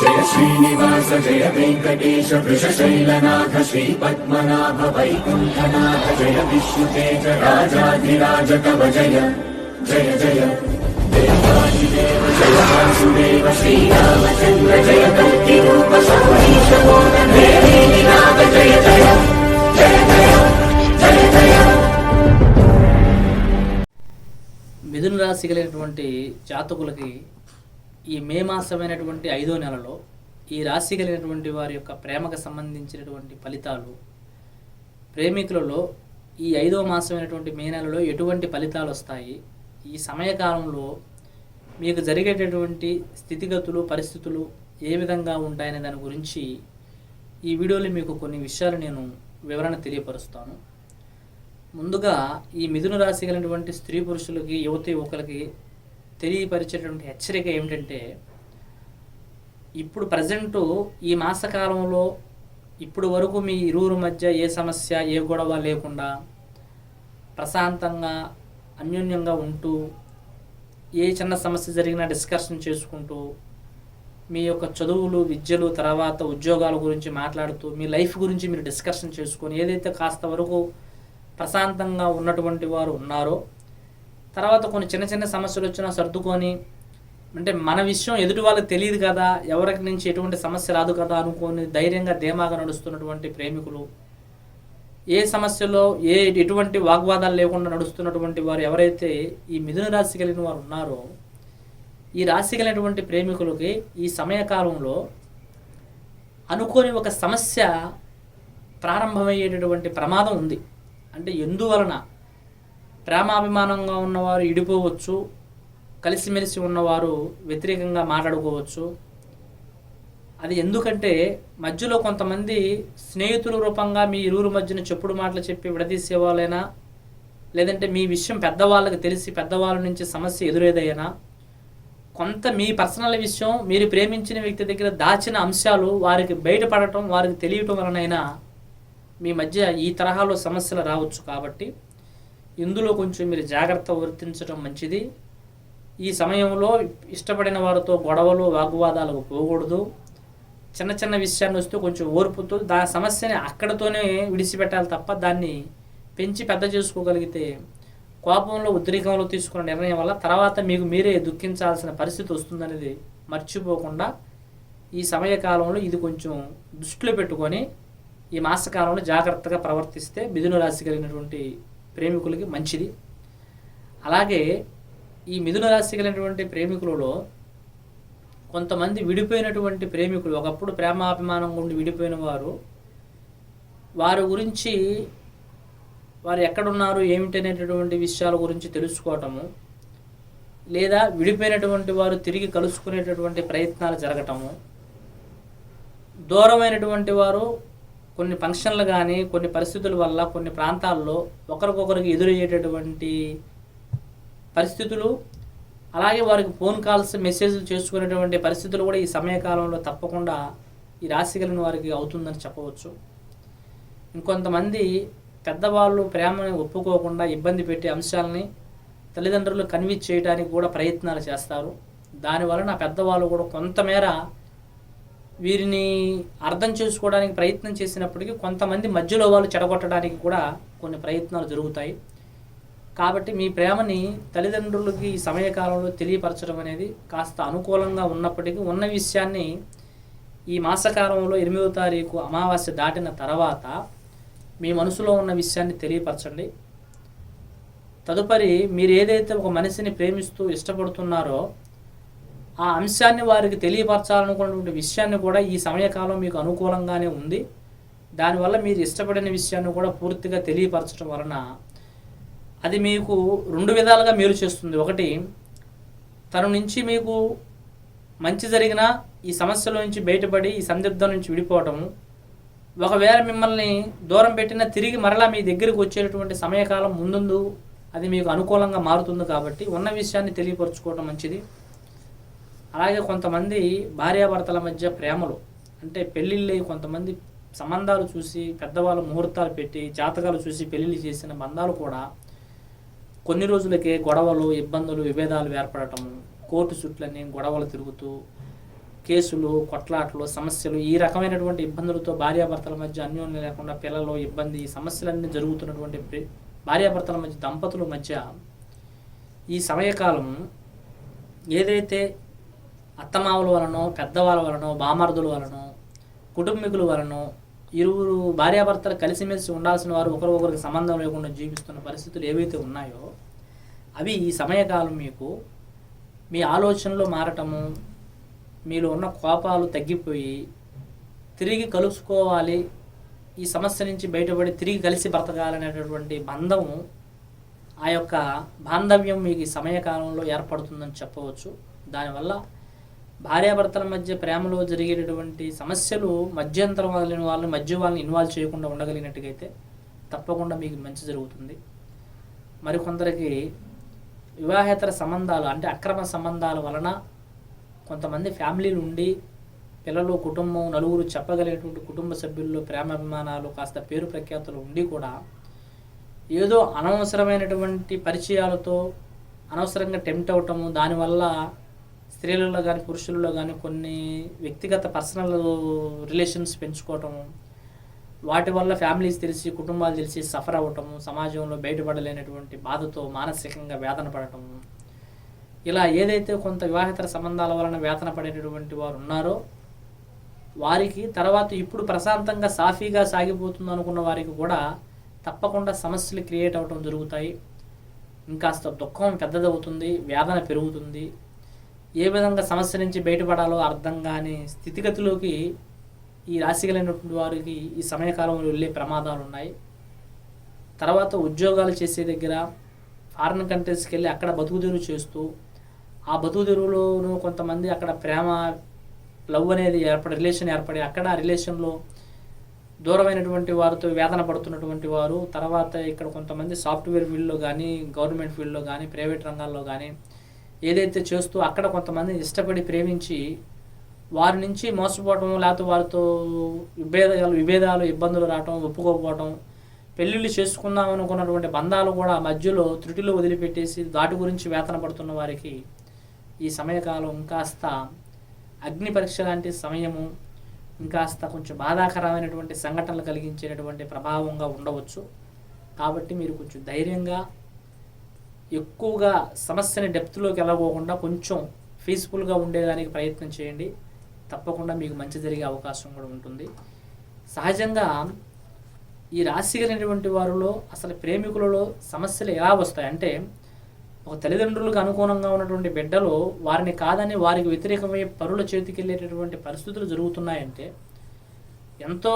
జయ శ్రీనివాస జయ వెంకటేశ వృషశైలనాథ శ్రీ పద్మనాభ వైకుంఠనాథ జయ విష్ణుతేజ రాజాధిరాజ కవ జయ జయ జయ. దేవాదిదేవ జయ వాసుదేవ శ్రీరామచంద్ర జయ కల్కి రూప సౌరీశ నాథ జయ జయ జయ జయ జయ జయ. మిథున రాశి కలిగినటువంటి జాతకులకి ఈ మే మాసమైనటువంటి ఐదో నెలలో ఈ రాశి కలిగినటువంటి వారి యొక్క ప్రేమకు సంబంధించినటువంటి ఫలితాలు ప్రేమికులలో ఈ ఐదో మాసమైనటువంటి మే నెలలో ఎటువంటి ఫలితాలు వస్తాయి ఈ సమయకాలంలో మీకు జరిగేటటువంటి స్థితిగతులు పరిస్థితులు ఏ విధంగా ఉంటాయనే దాని గురించి ఈ వీడియోలో మీకు కొన్ని విషయాలు నేను వివరణ తెలియపరుస్తాను. ముందుగా ఈ మిథున రాశి కలిగినటువంటి స్త్రీ పురుషులకి యువత యువకులకి తెలియపరిచేటువంటి హెచ్చరిక ఏమిటంటే ఇప్పుడు ప్రజెంటు ఈ మాసకాలంలో ఇప్పుడు వరకు మీ ఇరువురు మధ్య ఏ సమస్య ఏ గొడవ లేకుండా ప్రశాంతంగా అన్యోన్యంగా ఉంటూ ఏ చిన్న సమస్య జరిగినా డిస్కషన్ చేసుకుంటూ మీ యొక్క చదువులు విద్యలు తర్వాత ఉద్యోగాల గురించి మాట్లాడుతూ మీ లైఫ్ గురించి మీరు డిస్కషన్ చేసుకొని ఏదైతే కాస్త వరకు ప్రశాంతంగా ఉన్నటువంటి వారు ఉన్నారో తర్వాత కొన్ని చిన్న చిన్న సమస్యలు వచ్చినా సర్దుకొని అంటే మన విషయం ఎదుటి వాళ్ళకి తెలియదు కదా ఎవరికి నుంచి ఎటువంటి సమస్య రాదు కదా అనుకొని ధైర్యంగా ధీమాగా నడుస్తున్నటువంటి ప్రేమికులు ఏ సమస్యలో ఏ ఎటువంటి వాగ్వాదాలు లేకుండా నడుస్తున్నటువంటి వారు ఎవరైతే ఈ మిథున రాశి కలిగిన వారు ఉన్నారో ఈ రాశి కలిగినటువంటి ప్రేమికులకి ఈ సమయకాలంలో అనుకోని ఒక సమస్య ప్రారంభమయ్యేటటువంటి ప్రమాదం ఉంది. అంటే ఎందువలన? ప్రేమాభిమానంగా ఉన్నవారు ఇడిపోవచ్చు కలిసిమెలిసి ఉన్నవారు వ్యతిరేకంగా మాట్లాడుకోవచ్చు. అది ఎందుకంటే మధ్యలో కొంతమంది స్నేహితుల రూపంగా మీ ఇరువురు మధ్యన చెప్పుడు మాటలు చెప్పి విడదీసేవాళ్ళైనా లేదంటే మీ విషయం పెద్దవాళ్ళకి తెలిసి పెద్దవాళ్ళ నుంచి సమస్య ఎదురేదైనా కొంత మీ పర్సనల్ విషయం మీరు ప్రేమించిన వ్యక్తి దగ్గర దాచిన అంశాలు వారికి బయటపడటం వారికి తెలియటం వలనైనా మీ మధ్య ఈ తరహాలో సమస్యలు రావచ్చు కాబట్టి ఇందులో కొంచెం మీరు జాగ్రత్త వర్తించడం మంచిది. ఈ సమయంలో ఇష్టపడిన వారితో గొడవలు వాగ్వాదాలకు పోకూడదు. చిన్న చిన్న విషయాన్ని వస్తే కొంచెం ఓర్పుతో దా సమస్యని అక్కడతోనే విడిచిపెట్టాలి తప్ప దాన్ని పెంచి పెద్ద చేసుకోగలిగితే కోపంలో ఉద్రేకంలో తీసుకున్న నిర్ణయం వల్ల తర్వాత మీకు మీరే దుఃఖించాల్సిన పరిస్థితి వస్తుందనేది మర్చిపోకుండా ఈ సమయకాలంలో ఇది కొంచెం దృష్టిలో పెట్టుకొని ఈ మాసకాలంలో జాగ్రత్తగా ప్రవర్తిస్తే మిథున రాశి కలిగినటువంటి ప్రేమికులకి మంచిది. అలాగే ఈ మిథున రాశి కలిగినటువంటి ప్రేమికులలో కొంతమంది విడిపోయినటువంటి ప్రేమికులు ఒకప్పుడు ప్రేమాభిమానం ఉండి విడిపోయిన వారు వారి గురించి వారు ఎక్కడున్నారు ఏమిటనేటటువంటి విషయాల గురించి తెలుసుకోవటము లేదా విడిపోయినటువంటి వారు తిరిగి కలుసుకునేటటువంటి ప్రయత్నాలు జరగటము దూరమైనటువంటి వారు కొన్ని ఫంక్షన్లు కానీ కొన్ని పరిస్థితుల వల్ల కొన్ని ప్రాంతాల్లో ఒకరికొకరికి ఎదురయ్యేటటువంటి పరిస్థితులు అలాగే వారికి ఫోన్ కాల్స్ మెసేజ్లు చేసుకునేటువంటి పరిస్థితులు కూడా ఈ సమయకాలంలో తప్పకుండా ఈ రాశి కలిగిన వారికి అవుతుందని చెప్పవచ్చు. ఇంకొంతమంది పెద్దవాళ్ళు ప్రేమని ఒప్పుకోకుండా ఇబ్బంది పెట్టే అంశాలని తల్లిదండ్రులు కన్విన్స్ చేయడానికి కూడా ప్రయత్నాలు చేస్తారు. దానివలన పెద్దవాళ్ళు కూడా కొంతమేర వీరిని అర్థం చేసుకోవడానికి ప్రయత్నం చేసినప్పటికీ కొంతమంది మధ్యలో వాళ్ళు చెడగొట్టడానికి కూడా కొన్ని ప్రయత్నాలు జరుగుతాయి. కాబట్టి మీ ప్రేమని తల్లిదండ్రులకి ఈ సమయకాలంలో తెలియపరచడం అనేది కాస్త అనుకూలంగా ఉన్నప్పటికీ ఉన్న విషయాన్ని ఈ మాసకాలంలో ఎనిమిదో తారీఖు అమావాస్య దాటిన తర్వాత మీ మనసులో ఉన్న విషయాన్ని తెలియపరచండి. తదుపరి మీరు ఏదైతే ఒక మనిషిని ప్రేమిస్తూ ఇష్టపడుతున్నారో ఆ అంశాన్ని వారికి తెలియపరచాలనుకున్నటువంటి విషయాన్ని కూడా ఈ సమయకాలం మీకు అనుకూలంగానే ఉంది. దానివల్ల మీరు ఇష్టపడిన విషయాన్ని కూడా పూర్తిగా తెలియపరచడం వలన అది మీకు రెండు విధాలుగా మేలు చేస్తుంది. ఒకటి తన నుంచి మీకు మంచి జరిగిన ఈ సమస్యల నుంచి బయటపడి ఈ సందిగ్ధం నుంచి విడిపోవటం ఒకవేళ మిమ్మల్ని దూరం పెట్టినా తిరిగి మరలా మీ దగ్గరికి వచ్చేటటువంటి సమయకాలం ముందుందు అది మీకు అనుకూలంగా మారుతుంది కాబట్టి ఉన్న విషయాన్ని తెలియపరచుకోవడం మంచిది. అలాగే కొంతమంది భార్యాభర్తల మధ్య ప్రేమలు అంటే పెళ్ళిళ్ళై కొంతమంది సంబంధాలు చూసి పెద్దవాళ్ళు ముహూర్తాలు పెట్టి జాతకాలు చూసి పెళ్ళిళ్ళు చేసిన బంధాలు కూడా కొన్ని రోజులకే గొడవలు ఇబ్బందులు విభేదాలు ఏర్పడటము కోర్టు చుట్లని గొడవలు తిరుగుతూ కేసులు కొట్లాట్లు సమస్యలు ఈ రకమైనటువంటి ఇబ్బందులతో భార్యాభర్తల మధ్య అన్యోన్యం లేకుండా పిల్లలు ఇబ్బంది సమస్యలన్నీ జరుగుతున్నటువంటి ప్రే- భార్యాభర్తల మధ్య దంపతుల మధ్య ఈ సమయకాలం ఏదైతే అత్తమావుల వలనో పెద్దవాళ్ళ వలనో బామర్దుల వలనో కుటుంబీకుల వలనో ఇరువురు భార్యాభర్తలు కలిసిమెలిసి ఉండాల్సిన వారు ఒకరికొకరికి సంబంధం లేకుండా జీవిస్తున్న పరిస్థితులు ఏవైతే ఉన్నాయో అవి ఈ సమయకాలం మీకు మీ ఆలోచనలు మారటము మీలో ఉన్న కోపాలు తగ్గిపోయి తిరిగి కలుసుకోవాలి ఈ సమస్య నుంచి బయటపడి తిరిగి కలిసి బ్రతకాలనేటటువంటి బంధము ఆ యొక్క బాంధవ్యం మీకు ఈ సమయకాలంలో ఏర్పడుతుందని చెప్పవచ్చు. దానివల్ల భార్యాభర్తల మధ్య ప్రేమలో జరిగేటటువంటి సమస్యలు మధ్యంతరం వదిలిన వాళ్ళని మధ్య వాళ్ళని ఇన్వాల్వ్ చేయకుండా ఉండగలిగినట్టుగైతే తప్పకుండా మీకు మంచి జరుగుతుంది. మరికొందరికి వివాహేతర సంబంధాలు అంటే అక్రమ సంబంధాల వలన కొంతమంది ఫ్యామిలీలు ఉండి పిల్లలు కుటుంబం నలుగురు చెప్పగలిగేటువంటి కుటుంబ సభ్యుల్లో ప్రేమాభిమానాలు కాస్త పేరు ప్రఖ్యాతులు ఉండి కూడా ఏదో అనవసరమైనటువంటి పరిచయాలతో అనవసరంగా టెంప్ట్ అవటము దానివల్ల స్త్రీలలో కానీ పురుషులలో కానీ కొన్ని వ్యక్తిగత పర్సనల్ రిలేషన్స్ పెంచుకోవటం వాటి వల్ల ఫ్యామిలీస్ తెలిసి కుటుంబాలు తెలిసి సఫర్ అవ్వటం సమాజంలో బయటపడలేనటువంటి బాధతో మానసికంగా వేదన పడటం. ఇలా ఏదైతే కొంత వివాహేతర సంబంధాల వలన వేతన పడేటటువంటి వారు ఉన్నారో వారికి తర్వాత ఇప్పుడు ప్రశాంతంగా సాఫీగా సాగిపోతుంది అనుకున్న వారికి కూడా తప్పకుండా సమస్యలు క్రియేట్ అవ్వటం జరుగుతాయి. ఇంకాస్త దుఃఖం పెద్దదవుతుంది వేదన పెరుగుతుంది. ఏ విధంగా సమస్య నుంచి బయటపడాలో అర్థం కాని స్థితిగతిలోకి ఈ రాశి కలిగినటువంటి వారికి ఈ సమయకాలంలో వెళ్ళే ప్రమాదాలు ఉన్నాయి తర్వాత ఉద్యోగాలు చేసే దగ్గర ఫారిన్ కంట్రీస్కి వెళ్ళి అక్కడ బతుకుదెరువు చేస్తూ ఆ బతుకుదెరువులోనూ కొంతమంది అక్కడ ప్రేమ లవ్ అనేది ఏర్పడి రిలేషన్ ఏర్పడి అక్కడ ఆ రిలేషన్లో దూరమైనటువంటి వారితో వేదన పడుతున్నటువంటి వారు తర్వాత ఇక్కడ కొంతమంది సాఫ్ట్వేర్ ఫీల్డ్లో కానీ గవర్నమెంట్ ఫీల్డ్లో కానీ ప్రైవేట్ రంగాల్లో కానీ ఏదైతే చేస్తూ అక్కడ కొంతమంది ఇష్టపడి ప్రేమించి వారి నుంచి మోసపోవటం లేకపోతే వారితో విభేదాలు విభేదాలు ఇబ్బందులు రావటం ఒప్పుకోకపోవటం పెళ్ళిళ్ళు చేసుకుందాం అనుకున్నటువంటి బంధాలు కూడా మధ్యలో త్రుటిలో వదిలిపెట్టేసి దాటి గురించి వేతన పడుతున్న వారికి ఈ సమయకాలం కాస్త అగ్ని పరీక్ష లాంటి సమయము ఇంకాస్త కొంచెం బాధాకరమైనటువంటి సంఘటనలు కలిగించేటటువంటి ప్రభావంగా ఉండవచ్చు. కాబట్టి మీరు కొంచెం ధైర్యంగా ఎక్కువగా సమస్యని డెప్త్లోకి వెళ్ళకోకుండా కొంచెం పీస్ఫుల్గా ఉండేదానికి ప్రయత్నం చేయండి. తప్పకుండా మీకు మంచి జరిగే అవకాశం కూడా ఉంటుంది. సహజంగా ఈ రాశి కలిగినటువంటి వారిలో అసలు ప్రేమికులలో సమస్యలు ఎలా వస్తాయి? అంటే ఒక తల్లిదండ్రులకు అనుకూలంగా ఉన్నటువంటి బిడ్డలు వారిని కాదని వారికి వ్యతిరేకమై పరుల చేతికి వెళ్ళేటటువంటి పరిస్థితులు జరుగుతున్నాయంటే ఎంతో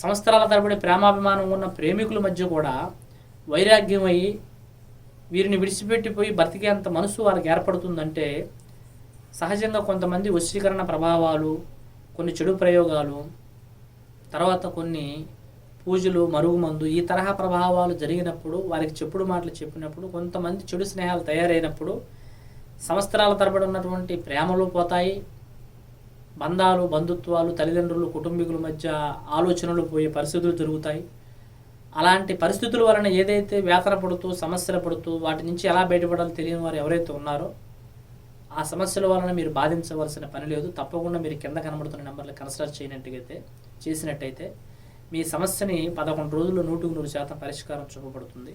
సంవత్సరాల తరబడి ప్రేమాభిమానం ఉన్న ప్రేమికుల మధ్య కూడా వైరాగ్యమై వీరిని విడిచిపెట్టిపోయి బ్రతికేంత మనసు వారికి ఏర్పడుతుందంటే సహజంగా కొంతమంది వశీకరణ ప్రభావాలు కొన్ని చెడు ప్రయోగాలు తర్వాత కొన్ని పూజలు మరుగుమందు ఈ తరహా ప్రభావాలు జరిగినప్పుడు వారికి చెప్పుడు మాటలు చెప్పినప్పుడు కొంతమంది చెడు స్నేహాలు తయారైనప్పుడు సంవత్సరాల తరబడి ఉన్నటువంటి ప్రేమలు పోతాయి. బంధాలు బంధుత్వాలు తల్లిదండ్రులు కుటుంబీకుల మధ్య ఆలోచనలు పోయే పరిస్థితులు జరుగుతాయి. అలాంటి పరిస్థితుల వలన ఏదైతే వేతన పడుతూ సమస్యలు పడుతూ వాటి నుంచి ఎలా బయటపడాలో తెలియని వారు ఎవరైతే ఉన్నారో ఆ సమస్యల వలన మీరు బాధించవలసిన పని లేదు. తప్పకుండా మీరు కింద కనబడుతున్న నెంబర్లు కన్సిడర్ చేయనట్టుగైతే చేసినట్టయితే మీ సమస్యని పదకొండు రోజుల్లో నూటికి నూరు శాతం పరిష్కారం చూపబడుతుంది.